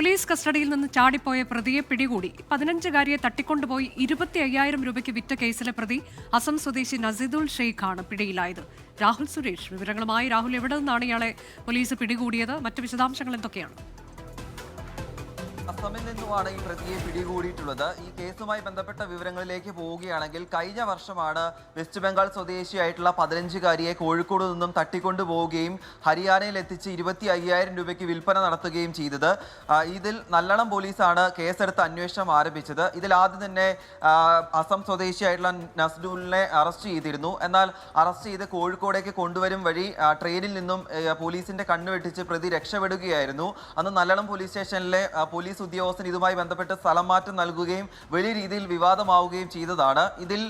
Police കസ്റ്റഡിയിൽ നിന്ന് ചാടിപ്പോയ പ്രതിയെ പിടികൂടി. പതിനഞ്ചുകാരിയെ തട്ടിക്കൊണ്ടുപോയി ഇരുപത്തി അയ്യായിരം രൂപയ്ക്ക് വിറ്റ കേസിലെ പ്രതി അസം സ്വദേശി നസീദുൽ ഷെയ്ഖാണ് പിടിയിലായത്. രാഹുൽ സുരേഷ് വിവരങ്ങളുമായി രാഹുൽ എവിടെ നിന്നാണ് ഇയാളെ പോലീസ് പിടികൂടിയത്? മറ്റു വിശദാംശങ്ങൾ എന്തൊക്കെയാണ്? അസമിൽ നിന്നുമാണ് ഈ പ്രതിയെ പിടികൂടിയിട്ടുള്ളത്. ഈ കേസുമായി ബന്ധപ്പെട്ട വിവരങ്ങളിലേക്ക് പോവുകയാണെങ്കിൽ കഴിഞ്ഞ വർഷമാണ് വെസ്റ്റ് ബംഗാൾ സ്വദേശിയായിട്ടുള്ള പതിനഞ്ചുകാരിയെ കോഴിക്കോട് നിന്നും തട്ടിക്കൊണ്ടു പോവുകയും ഹരിയാനയിൽ എത്തിച്ച് ഇരുപത്തി അയ്യായിരം രൂപയ്ക്ക് വിൽപ്പന നടത്തുകയും ചെയ്തത്. ഇതിൽ നല്ലളം പോലീസാണ് കേസെടുത്ത് അന്വേഷണം ആരംഭിച്ചത്. ഇതിൽ ആദ്യം തന്നെ അസം സ്വദേശിയായിട്ടുള്ള നസ്ഡൂലിനെ അറസ്റ്റ് ചെയ്തിരുന്നു. എന്നാൽ അറസ്റ്റ് ചെയ്ത് കോഴിക്കോടേക്ക് കൊണ്ടുവരും വഴി ട്രെയിനിൽ നിന്നും പോലീസിന്റെ കണ്ണുവെട്ടിച്ച് പ്രതി രക്ഷപ്പെടുകയായിരുന്നു. അന്ന് നല്ലളം പോലീസ് സ്റ്റേഷനിലെ പോലീസ് ഉദ്യോഗസ്ഥൻ ഇതുമായി ബന്ധപ്പെട്ട് സ്ഥലം മാറ്റം നൽകുകയും വലിയ രീതിയിൽ വിവാദമാവുകയും ചെയ്തതാണ്. ഇതിൽ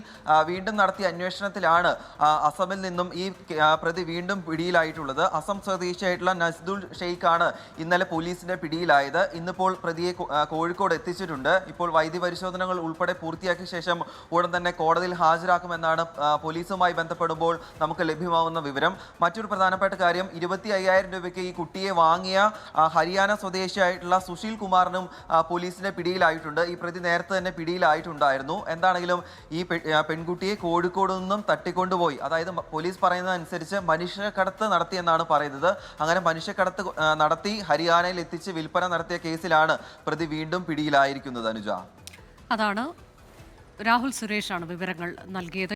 വീണ്ടും നടത്തിയ അന്വേഷണത്തിലാണ് അസമിൽ നിന്നും ഈ പ്രതി വീണ്ടും പിടിയിലായിട്ടുള്ളത്. അസം സ്വദേശിയായിട്ടുള്ള നസ്ദുൽ ഷെയ്ഖാണ് ഇന്നലെ പോലീസിന്റെ പിടിയിലായത്. ഇന്നിപ്പോൾ പ്രതിയെ കോഴിക്കോട് എത്തിച്ചിട്ടുണ്ട്. ഇപ്പോൾ വൈദ്യ പരിശോധനകൾ ഉൾപ്പെടെ പൂർത്തിയാക്കിയ ശേഷം ഉടൻ തന്നെ കോടതിയിൽ ഹാജരാക്കുമെന്നാണ് പോലീസുമായി ബന്ധപ്പെടുമ്പോൾ നമുക്ക് ലഭ്യമാവുന്ന വിവരം. മറ്റൊരു പ്രധാനപ്പെട്ട കാര്യം ഇരുപത്തി അയ്യായിരം രൂപയ്ക്ക് ഈ കുട്ടിയെ വാങ്ങിയ ഹരിയാന സ്വദേശിയായിട്ടുള്ള സുശീൽ കുമാറിനും പോലീസിന്റെ പിടിയിലായിട്ടുണ്ട്. ഈ പ്രതി നേരത്തെ തന്നെ പിടിയിലായിട്ടുണ്ടായിരുന്നു. എന്താണെങ്കിലും ഈ പെൺകുട്ടിയെ കോഴിക്കോട് നിന്നും തട്ടിക്കൊണ്ടുപോയി അതായത് പോലീസ് പറയുന്നതനുസരിച്ച് മനുഷ്യക്കടത്ത് നടത്തിയെന്നാണ് പറയുന്നത്. അങ്ങനെ മനുഷ്യക്കടത്ത് നടത്തി ഹരിയാനയിൽ എത്തിച്ച് വിൽപ്പന നടത്തിയ കേസിലാണ് പ്രതി വീണ്ടും പിടിയിലായിരിക്കുന്നത് അനുജ. അതാണ് രാഹുൽ സുരേഷാണ് വിവരങ്ങൾ നൽകിയത്.